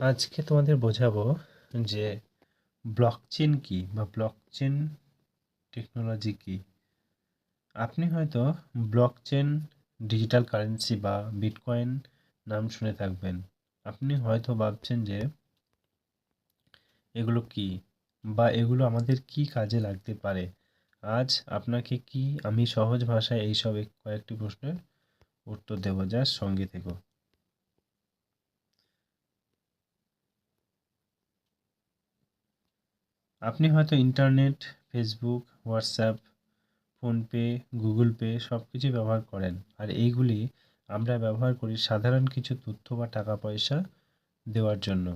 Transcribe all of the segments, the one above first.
আজকে তোমাদের বোঝাবো যে ব্লকচেন কি বা ব্লকচেন টেকনোলজি কি। আপনি হয়তো ব্লকচেন ডিজিটাল কারেন্সি বা বিটকয়েন নাম শুনে থাকবেন। আপনি হয়তো ভাবছেন যে এগুলো কি বা এগুলো আমাদের কি কাজে লাগতে পারে। আজ আপনাকে কি আমি সহজ ভাষায় এইসব কয়েকটি প্রশ্নের উত্তর দেবো, যার সঙ্গে থেকো। আপনি হয়তো internet, Facebook, WhatsApp, PhonePe, Google Pay সব কিছু ব্যবহার করেন। আর এইগুলি আমরা ব্যবহার করি সাধারণ কিছু তথ্য বা টাকা পয়সা দেওয়ার জন্য।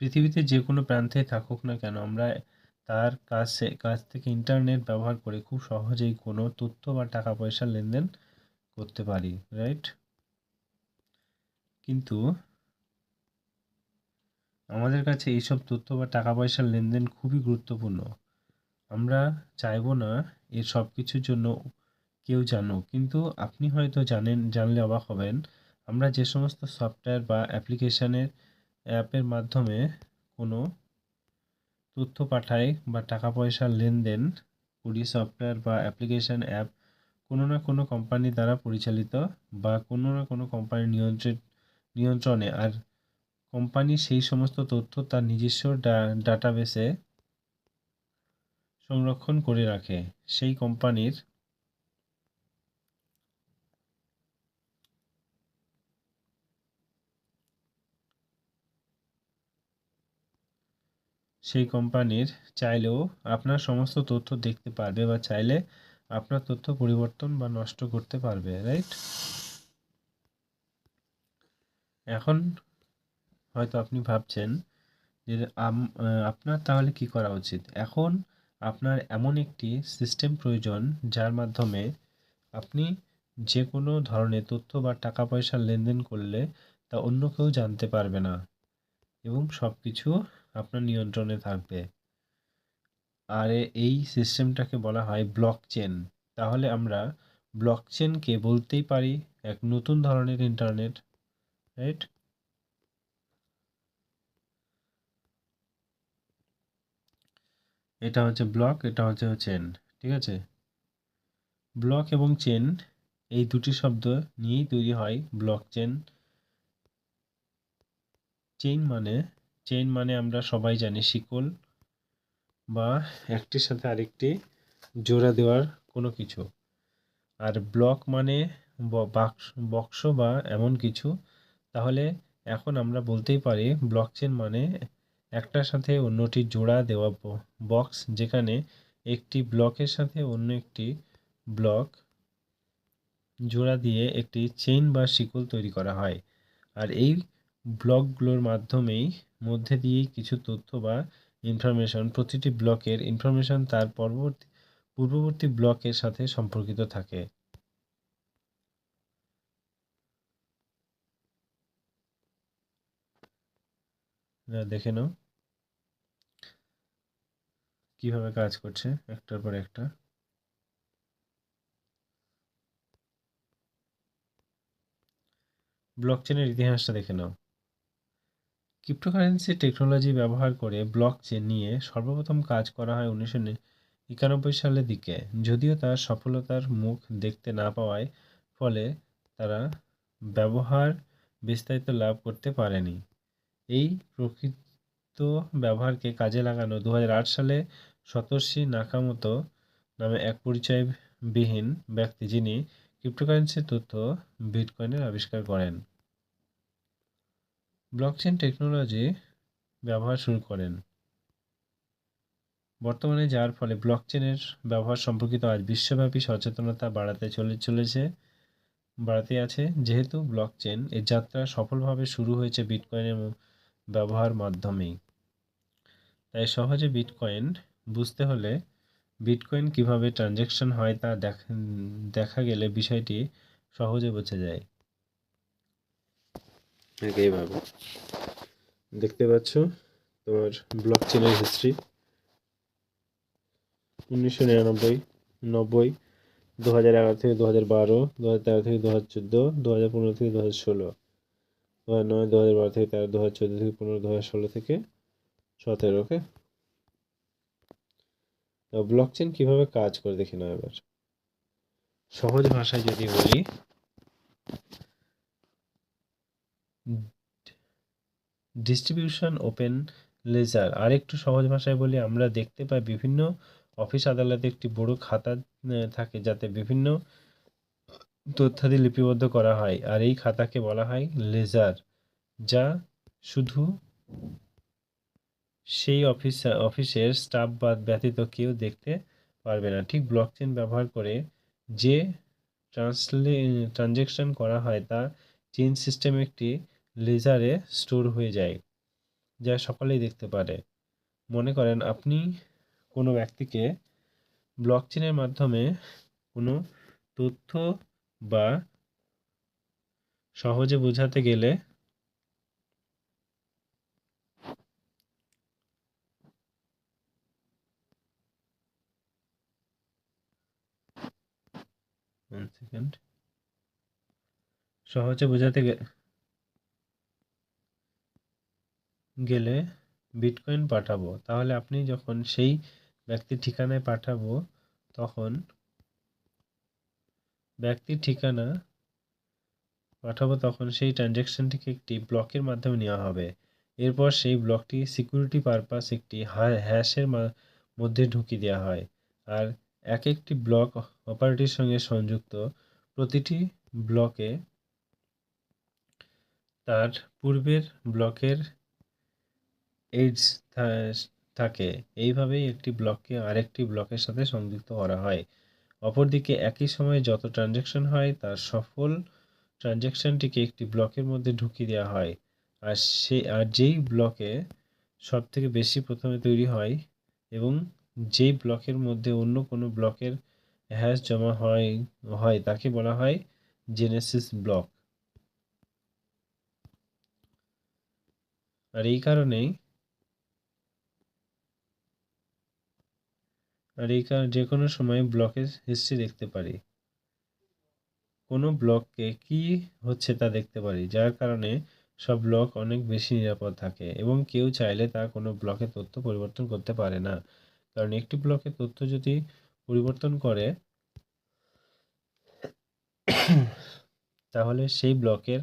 পৃথিবীতে যে কোনো প্রান্তে থাকুক না কেন, আমরা তার কাছে, কাছ থেকে ইন্টারনেট ব্যবহার করে খুব সহজেই কোনো তথ্য বা টাকা পয়সা লেনদেন করতে পারি, রাইট? কিন্তু আমাদের কাছে এইসব তথ্য বা টাকা পয়সার লেনদেন খুবই গুরুত্বপূর্ণ। আমরা চাইব না এর সব কিছুর জন্য কেউ জানুক, কিন্তু আপনি হয়তো জানেন, জানলে অবাক হবেন। আমরা যে সমস্ত সফটওয়্যার বা অ্যাপ্লিকেশানের অ্যাপের মাধ্যমে কোনো তথ্য পাঠাই বা টাকা পয়সার লেনদেন করি, সফটওয়্যার বা অ্যাপ্লিকেশান অ্যাপ কোনো না কোনো কোম্পানি দ্বারা পরিচালিত বা কোনো না কোনো কোম্পানির নিয়ন্ত্রিত, নিয়ন্ত্রণে। আর কোম্পানি সেই সমস্ত তথ্য তার নিজস্ব ডাটাবেসে সংরক্ষণ করে রাখে। সেই কোম্পানির সেই কোম্পানির চাইলেও আপনার সমস্ত তথ্য দেখতে পারবে বা চাইলে আপনার তথ্য পরিবর্তন বা নষ্ট করতে পারবে রাইট এখন হয়তো আপনি ভাবছেন যে আপনার তাহলে কি করা উচিত? এখন আপনার এমন একটি সিস্টেম প্রয়োজন যার মাধ্যমে আপনি যে কোনো ধরনের তথ্য বা টাকা পয়সা লেনদেন করলে তা অন্য কেউ জানতে পারবে না এবং সব কিছু আপনার নিয়ন্ত্রণে থাকবে। আর এই সিস্টেমটাকে বলা হয় ব্লক চেন তাহলে আমরা ব্লক চেনকে বলতেই পারি এক নতুন ধরনের ইন্টারনেট রাইট এটা হচ্ছে ব্লক এটা হচ্ছে চেন ঠিক আছে? ব্লক এবং চেন এই দুটি শব্দ নিয়েই তৈরি হয় ব্লক চেন চেইন মানে চেইন মানে আমরা সবাই জানি শিকল বা একটির সাথে আরেকটি জোড়া দেওয়ার কোনো কিছু। আর ব্লক মানে বাক্স, বক্স বা এমন কিছু। তাহলে এখন আমরা বলতেই পারি ব্লক চেন মানে একটার সাথে অন্যটি জোড়া দেওয়া বক্স যেখানে একটি ব্লকের সাথে অন্য একটি ব্লক জোড়া দিয়ে একটি চেইন বা শিকল তৈরি করা হয়। আর এই ব্লকগুলোর মাধ্যমেই মধ্যে দিয়েই কিছু তথ্য বা ইনফরমেশন প্রতিটি ব্লকের ইনফরমেশন তার পরবর্তী পূর্ববর্তী ব্লকের সাথে সম্পর্কিত থাকে। দেখে নাও। কীভাবে কাজ করছে, একটার পর একটা। ব্লকচেনের ইতিহাসটা দেখে নাও। ক্রিপ্টোকারেন্সি টেকনোলজি ব্যবহার করে ব্লকচেন নিয়ে সর্বপ্রথম কাজ করা হয় উনিশশো একানব্বই সালের দিকে। যদিও তার সফলতার মুখ দেখতে না পাওয়ায় ফলে তারা ব্যবহার বিস্তারিত লাভ করতে পারেনি। এই প্রকৃত ব্যবহারকে কাজে লাগানো দু হাজার আট সালে সতোশি নাকামোতো নামে এক পরিচয়বিহীন ব্যক্তি যিনি ক্রিপ্টোকারেন্সির তথ্য বিটকয়েনের আবিষ্কার করেন। ব্লকচেন টেকনোলজি ব্যবহার শুরু করেন। বর্তমানে যার ফলে ব্লকচেনের ব্যবহার সম্পর্কিত আজ বিশ্বব্যাপী সচেতনতা বাড়াতে চলে, চলেছে, বাড়াতে আছে। যেহেতু ব্লকচেন এর যাত্রা সফলভাবে শুরু হয়েছে বিটকয়েনের ব্যবহার মাধ্যমেই। তাই সহজে বিটকয়েন বুঝতে হলে বিটকয়েন কীভাবে ট্রানজ্যাকশন হয় তা দেখা গেলে বিষয়টি সহজে বোঝা যায়। এইভাবে দেখতে পাচ্ছ তোমার ব্লক চেনের হিস্ট্রি উনিশশো নিরানব্বই, নব্বই দু হাজার এগারো থেকে দু হাজার বারো দু হাজার তেরো থেকে দু হাজার চোদ্দ দু হাজার পনেরো থেকে দু হাজার ষোলো। দু হাজার নয় দু হাজার বারো থেকে তেরো দু হাজার চোদ্দ থেকে পনেরো দু হাজার ষোলো থেকে সতেরো ওকে ব্লক চেন কীভাবে কাজ করে দেখি না এবার। সহজ ভাষায় যদি বলি ডিস্ট্রিবিউশন ওপেন লেজার আরেকটু সহজ ভাষায় বলি, আমরা দেখতে পাই বিভিন্ন অফিস আদালতে একটি বড় খাতা থাকে যাতে বিভিন্ন তথ্যাদি লিপিবদ্ধ করা হয়। আর এই খাতাকে বলা হয় লেজার, যা শুধু সেই অফিস, অফিসের স্টাফ বা ব্যতীত কেউ দেখতে পারবে না। ঠিক ব্লকচেন ব্যবহার করে যে ট্রান্সলে, ট্রানজেকশন করা হয়, তা চেন সিস্টেম একটি লেজারে স্টোর হয়ে যায়, যা সকলেই দেখতে পারে। মনে করেন, আপনি কোনো ব্যক্তিকে ব্লকচেনের মাধ্যমে কোনো তথ্য বা সহজে বোঝাতে গেলে সহজে বোঝাতে গেলে বিটকয়েন পাঠাবো। তাহলে আপনি যখন সেই ব্যক্তির ঠিকানায় পাঠাবো, তখন ব্যক্তির ঠিকানা পাঠাবো তখন সেই ট্রানজ্যাকশনটিকে একটি ব্লকের মাধ্যমে নেওয়া হবে। এরপর সেই ব্লকটি সিকিউরিটি পারপাস একটি হ্যাশের মধ্যে ঢুকিয়ে দেওয়া হয়। আর এক একটি ব্লক অপারেটির সঙ্গে সংযুক্ত প্রতিটি ব্লকে তার পূর্বের ব্লকের এইডস থাকে। এইভাবেই একটি ব্লককে আরেকটি ব্লকের সাথে সংযুক্ত করা হয়। অপরদিকে একই সময়ে যত ট্রানজ্যাকশন হয়, তার সফল ট্রানজ্যাকশনটিকে একটি ব্লকের মধ্যে ঢুকিয়ে দেওয়া হয়। আর সে, আর যেই ব্লকে সব থেকে বেশি প্রথমে তৈরি হয় এবং যেই ব্লকের মধ্যে অন্য কোনো ব্লকের হ্যাশ জমা হয় হয়, তাকে বলা হয় জেনেসিস ব্লক আর এই কারণেই আর এই কারণে যে কোনো সময় ব্লকের হিস্ট্রি দেখতে পারি। কোনো ব্লককে কি হচ্ছে তা দেখতে পারি, যার কারণে সব ব্লক অনেক বেশি নিরাপদ থাকে এবং কেউ চাইলে তা কোনো ব্লকে তথ্য পরিবর্তন করতে পারে না। কারণ একটি ব্লকে তথ্য যদি পরিবর্তন করে, তাহলে সেই ব্লকের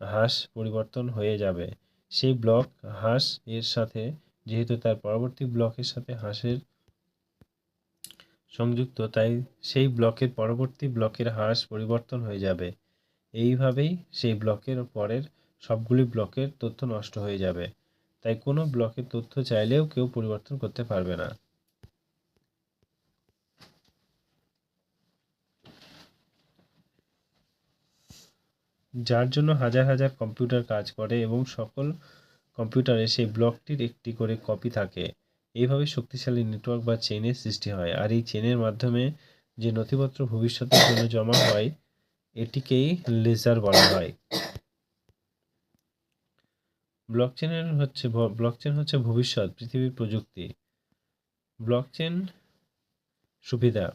হ্রাস পরিবর্তন হয়ে যাবে। সেই ব্লক হ্রাস এর সাথে, যেহেতু তার পরবর্তী ব্লকের সাথে হ্রাসের সংযুক্ত, তাই সেই ব্লকের পরবর্তী ব্লকের হ্রাস পরিবর্তন হয়ে যাবে। এইভাবেই সেই ব্লকের পরের সবগুলি ব্লকের তথ্য নষ্ট হয়ে যাবে। তাই কোনো ব্লকের তথ্য চাইলেও কেউ পরিবর্তন করতে পারবে না। যার জন্য হাজার হাজার কম্পিউটার কাজ করে এবং সকল কম্পিউটারে সেই ব্লকটির একটি করে কপি থাকে। এইভাবে শক্তিশালী নেটওয়ার্ক বা চেনের সৃষ্টি হয়। আর এই চেনের মাধ্যমে যে নথিপত্র ভবিষ্যতের জন্য জমা হয়, এটিকেই লেজার বলা হয়। ব্লকচেনের হচ্ছে ব্লকচেন হচ্ছে ভবিষ্যৎ, পৃথিবীর প্রযুক্তি। ব্লকচেন সুবিধা।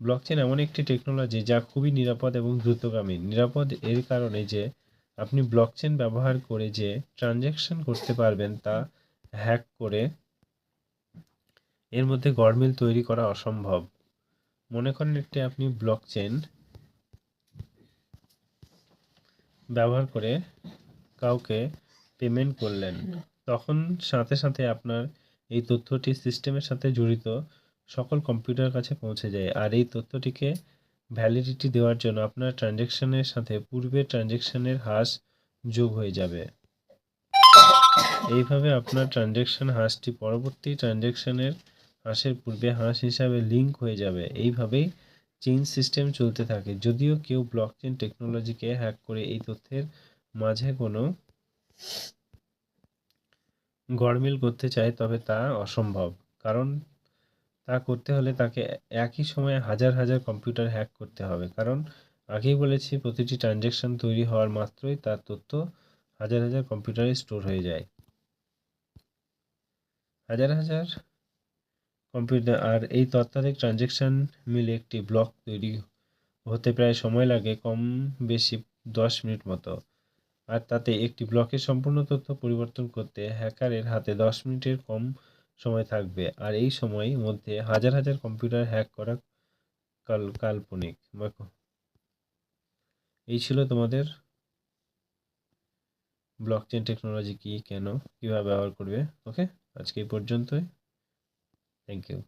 ব্লকচেন এমন একটি টেকনোলজি যা খুবই নিরাপদ এবং দ্রুতগামী। নিরাপদ এর কারণে যে আপনি ব্লকচেন ব্যবহার করে যে ট্রানজ্যাকশন করতে পারবেন তা হ্যাক করে এর মধ্যে গড়মিল তৈরি করা অসম্ভব। মনে করেন একটি আপনি ব্লক চেন ব্যবহার করে কাউকে পেমেন্ট করলেন। তখন সাথে সাথে আপনার এই তথ্যটি সিস্টেমের সাথে জড়িত সকল কম্পিউটার কাছে পৌঁছে যায়। আর এই তথ্যটিকে ভ্যালিডিটি দেওয়ার জন্য আপনার ট্রানজ্যাকশনের সাথে পূর্বের ট্রানজ্যাকশনের হ্রাস যোগ হয়ে যাবে। এইভাবে আপনার ট্রানজ্যাকশন হ্রাসটি পরবর্তী ট্রানজ্যাকশনের হ্রাসের পূর্বে হাঁস হিসাবে লিঙ্ক হয়ে যাবে। এইভাবেই চেইন সিস্টেম চলতে থাকে। যদিও কেউ ব্লকচেন টেকনোলজিকে হ্যাক করে এই তথ্যের মাঝে কোনো গড়মিল করতে চায়, তবে তা অসম্ভব। কারণ তা করতে হলে তাকে একই সময়ে হাজার হাজার কম্পিউটার হ্যাক করতে হবে। কারণ আগেই বলেছি, প্রতিটি ট্রানজ্যাকশন তৈরি হওয়ার মাত্রই তার তথ্য হাজার হাজার কম্পিউটারে স্টোর হয়ে যায়। হাজার হাজার কম্পিউটার আর এই তত্ত্বাধিক ট্রানজেকশন মিলে একটি ব্লক তৈরি হতে প্রায় সময় লাগে কম বেশি দশ মিনিট মতো। আর তাতে একটি ব্লকের সম্পূর্ণ তথ্য পরিবর্তন করতে হ্যাকারের হাতে দশ মিনিটের কম সময় থাকবে। আর এই সময় মধ্যে হাজার হাজার কম্পিউটার হ্যাক করা কাল, কাল্পনিক। এই ছিল তোমাদের ব্লক চেন টেকনোলজি কি, কেন, কীভাবে ব্যবহার করবে। ওকে আজকে এই পর্যন্তই। Thank you.